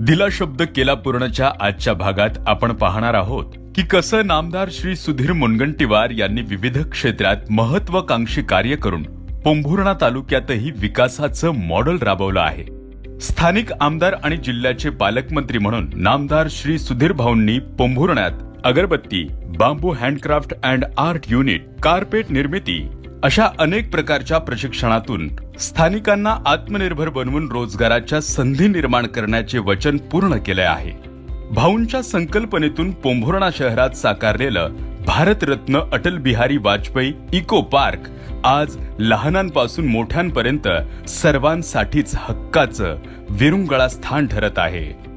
दिला शब्द केला पूर्णच्या आजच्या भागात आपण पाहणार आहोत की कसं नामदार श्री सुधीर मुनगंटीवार यांनी विविध क्षेत्रात महत्वाकांक्षी कार्य करून पोंभुर्णा तालुक्यातही विकासाचं मॉडेल राबवलं आहे. स्थानिक आमदार आणि जिल्ह्याचे पालकमंत्री म्हणून नामदार श्री सुधीर भाऊंनी पोंभुर्ण्यात अगरबत्ती bamboo handcraft and art unit carpet निर्मिती अशा अनेक प्रकारच्या प्रशिक्षणातून स्थानिकांना आत्मनिर्भर बनवून रोजगाराच्या संधी निर्माण करण्याचे वचन पूर्ण केले आहे. भाऊंच्या संकल्पनेतून पोंभुर्णा शहरात साकारलेलं भारतरत्न अटल बिहारी वाजपेयी इको पार्क आज लहानांपासून मोठ्यांपर्यंत सर्वांसाठीच हक्काचं विरुंगळा स्थान ठरत आहे.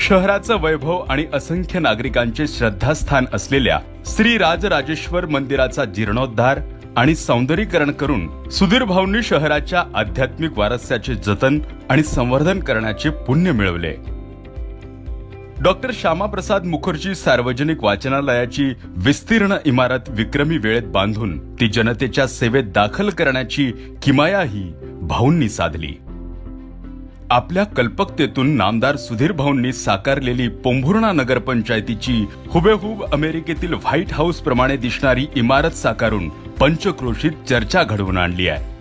शहराचं वैभव आणि असंख्य नागरिकांचे श्रद्धास्थान असलेल्या श्री राजराजेश्वर मंदिराचा जीर्णोद्धार आणि सौंदर्यीकरण करून सुधीर भाऊंनी शहराच्या आध्यात्मिक वारस्याचे जतन आणि संवर्धन करण्याचे पुण्य मिळवले. डॉक्टर श्यामाप्रसाद मुखर्जी सार्वजनिक वाचनालयाची विस्तीर्ण इमारत विक्रमी वेळेत बांधून ती जनतेच्या सेवेत दाखल करण्याची किमायाही भाऊंनी साधली. आपल्या कल्पकतेतून नामदार सुधीर भाऊंनी साकारलेली पोंभुर्णा नगरपंचायतीची हुबेहूब अमेरिकेतील व्हाईट हाऊस प्रमाणे दिसणारी इमारत साकारून पंचक्रोशीत चर्चा घडवून आणली आहे.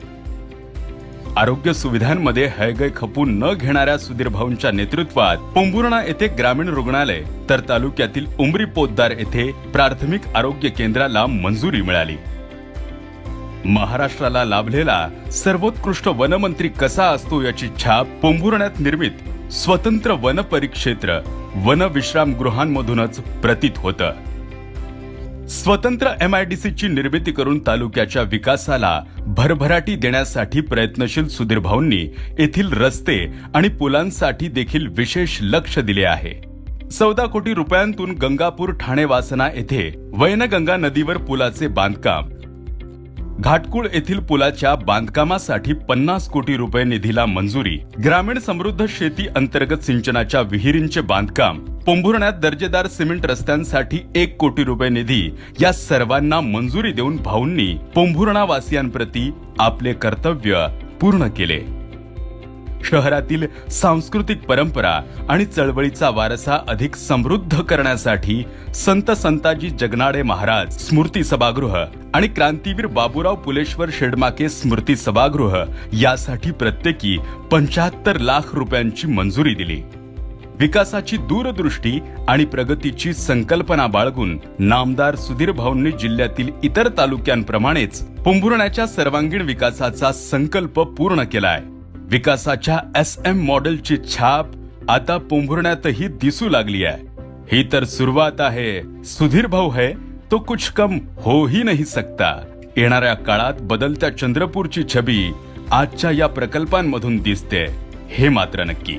आरोग्य सुविधांमध्ये हयगय खपून न घेणाऱ्या सुधीर भाऊंच्या नेतृत्वात पोंभुर्णा येथे ग्रामीण रुग्णालय तर तालुक्यातील उमरी पोद्दार येथे प्राथमिक आरोग्य केंद्राला मंजुरी मिळाली. महाराष्ट्राला लाभलेला सर्वोत्कृष्ट वनमंत्री कसा असतो याची छाप पोंभुर्ण्यात निर्मित स्वतंत्र वन परिक्षेत्र वन विश्रामगृहांमधूनच प्रतीत होतं. स्वतंत्र एम आय डी सी ची निर्मिती करून तालुक्याच्या विकासाला भरभराटी देण्यासाठी प्रयत्नशील सुधीर भाऊंनी येथील रस्ते आणि पुलांसाठी देखील विशेष लक्ष दिले आहे. चौदा कोटी रुपयांतून गंगापूर ठाणे वासना येथे वैनगंगा नदीवर पुलाचे बांधकाम घाटकुळ येथील पुलाच्या बांधकामासाठी पन्नास कोटी रुपये निधीला मंजुरी. ग्रामीण समृद्ध शेती अंतर्गत सिंचनाच्या विहिरींचे बांधकाम. पोंभुरण्यात दर्जेदार सिमेंट रस्त्यांसाठी एक कोटी रुपये निधी. या सर्वांना मंजुरी देऊन भाऊंनी पोंभुर्णावासियांप्रती आपले कर्तव्य पूर्ण केले. शहरातील सांस्कृतिक परंपरा आणि चळवळीचा वारसा अधिक समृद्ध करण्यासाठी संत संताजी जगनाडे महाराज स्मृती सभागृह आणि क्रांतीवीर बाबूराव पुलेश्वर शेडमाके स्मृती सभागृह यासाठी प्रत्येकी पंच्याहत्तर लाख रुपयांची मंजुरी दिली. विकासाची दूरदृष्टी आणि प्रगतीची संकल्पना बाळगून नामदार सुधीर भाऊंनी जिल्ह्यातील इतर तालुक्यांप्रमाणेच पुंभुरण्याच्या सर्वांगीण विकासाचा संकल्प पूर्ण केलाय. विकासाच्या एस एम मॉडेलची छाप आता पोंभुर्ण्यातही दिसू लागली आहे. ही तर सुरुवात आहे. सुधीर भाऊ है तो कुछ कम हो ही नाही सकता. येणाऱ्या काळात बदलत्या चंद्रपूरची छबी आजच्या या प्रकल्पांमधून दिसते. हे मात्र नक्की.